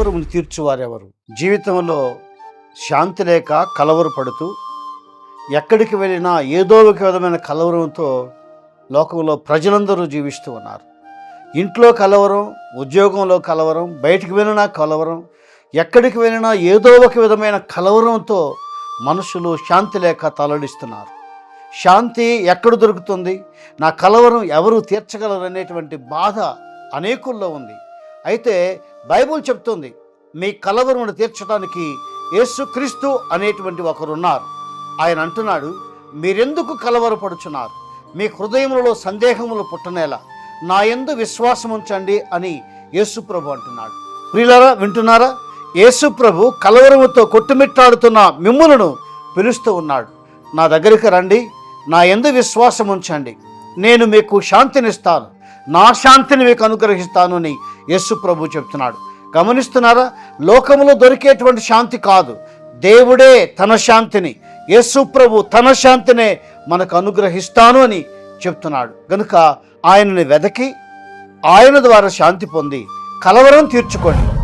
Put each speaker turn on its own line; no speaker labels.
కలవరమును తీర్చువారెవరు? జీవితంలో శాంతి లేక కలవరపడుతూ ఎక్కడికి వెళ్ళినా ఏదో ఒక విధమైన కలవరంతో లోకంలో ప్రజలందరూ జీవిస్తూ ఉన్నారు. ఇంట్లో కలవరం ఉద్యోగంలో కలవరం బయటికి వెళ్ళినా కలవరం ఎక్కడికి వెళ్ళినా ఏదో ఒక విధమైన కలవరంతో మనుషులు శాంతి లేక తలడిస్తున్నారు. శాంతి ఎక్కడ దొరుకుతుంది? నా కలవరం ఎవరు తీర్చగలరు అనేటువంటి బాధ అనేకుల్లో ఉంది. అయితే బైబుల్ చెప్తుంది మీ కలవరమును తీర్చడానికి యేసుక్రీస్తు అనేటువంటి ఒకరున్నారు. ఆయన అంటున్నాడు మీరెందుకు కలవరపడుచున్నారు? మీ హృదయములలో సందేహములు పుట్టనేలా. నా ఎందు విశ్వాసం ఉంచండి అని యేసుప్రభు అంటున్నాడు. ప్రియులారా వింటున్నారా? యేసుప్రభు కలవరముతో కొట్టుమిట్టాడుతున్న మిమ్ములను పిలుస్తూ ఉన్నాడు. నా దగ్గరికి రండి నా ఎందు విశ్వాసం ఉంచండి. నేను మీకు శాంతినిస్తాను. నా శాంతిని మీకు అనుగ్రహిస్తాను అని యేసు ప్రభు చెప్తున్నాడు. గమనిస్తున్నారా? లోకములో దొరికేటువంటి శాంతి కాదు. దేవుడే తన శాంతిని యేసు ప్రభు తన శాంతినే మనకు అనుగ్రహిస్తాను అని చెప్తున్నాడు. కనుక ఆయనని వెదకి ఆయన ద్వారా శాంతి పొంది కలవరం తీర్చుకోండి.